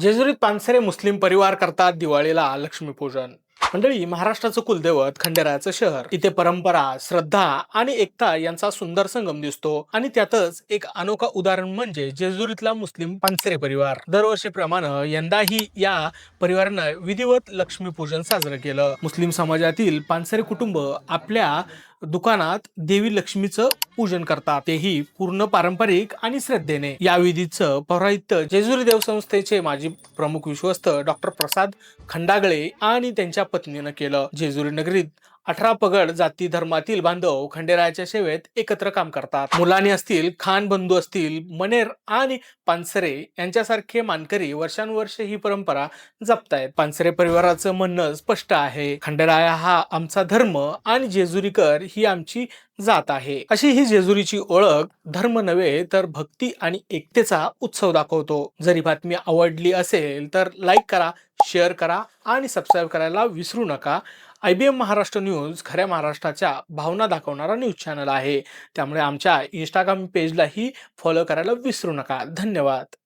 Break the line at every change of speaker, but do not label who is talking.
जेजुरीत पानसरे मुस्लिम परिवार करतात दिवाळीला लक्ष्मीपूजन. मंडळी महाराष्ट्राचं कुलदैवत खंडेरायाचं शहर. इथे परंपरा श्रद्धा आणि एकता यांचा सुंदर संगम दिसतो आणि त्यातच एक अनोखा उदाहरण म्हणजे जेजुरीतला मुस्लिम पानसरे परिवार. दरवर्षीप्रमाणे यंदाही या परिवारानं विधिवत लक्ष्मीपूजन साजरं केलं. मुस्लिम समाजातील पानसरे कुटुंब आपल्या दुकानात देवी लक्ष्मीचं पूजन करतात. तेही पूर्ण पारंपरिक आणि श्रद्धेने. या विधीचं पौराहित्य जेजुरी देवसंस्थेचे माजी प्रमुख विश्वस्त डॉक्टर प्रसाद खंडागळे आणि त्यांच्या पत्नीनं केलं. जेजुरी नगरीत अठरा पगड जाती धर्मातील बांधव खंडेरायाच्या सेवेत एकत्र काम करतात. मुलानी असतील खान बंधू असतील मनेर आणि पानसरे यांच्यासारखे मानकरी वर्षानुवर्षे ही परंपरा जपतायत. पानसरे परिवाराचं म्हणणं स्पष्ट आहे. खंडेराया हा आमचा धर्म आणि जेजुरीकर ही आमची जात आहे. अशी ही जेजुरीची ओळख धर्म नव्हे तर भक्ती आणि एकतेचा उत्सव दाखवतो. जरी बातमी आवडली असेल तर लाईक करा शेअर करा आणि सबस्क्राईब करायला विसरू नका. I B M Maharashtra news खऱ्या महाराष्ट्राच्या भावना दाखवणारा न्यूज चॅनल आहे. त्यामुळे आमच्या इंस्टाग्राम पेजलाही फॉलो करायला विसरू नका. धन्यवाद.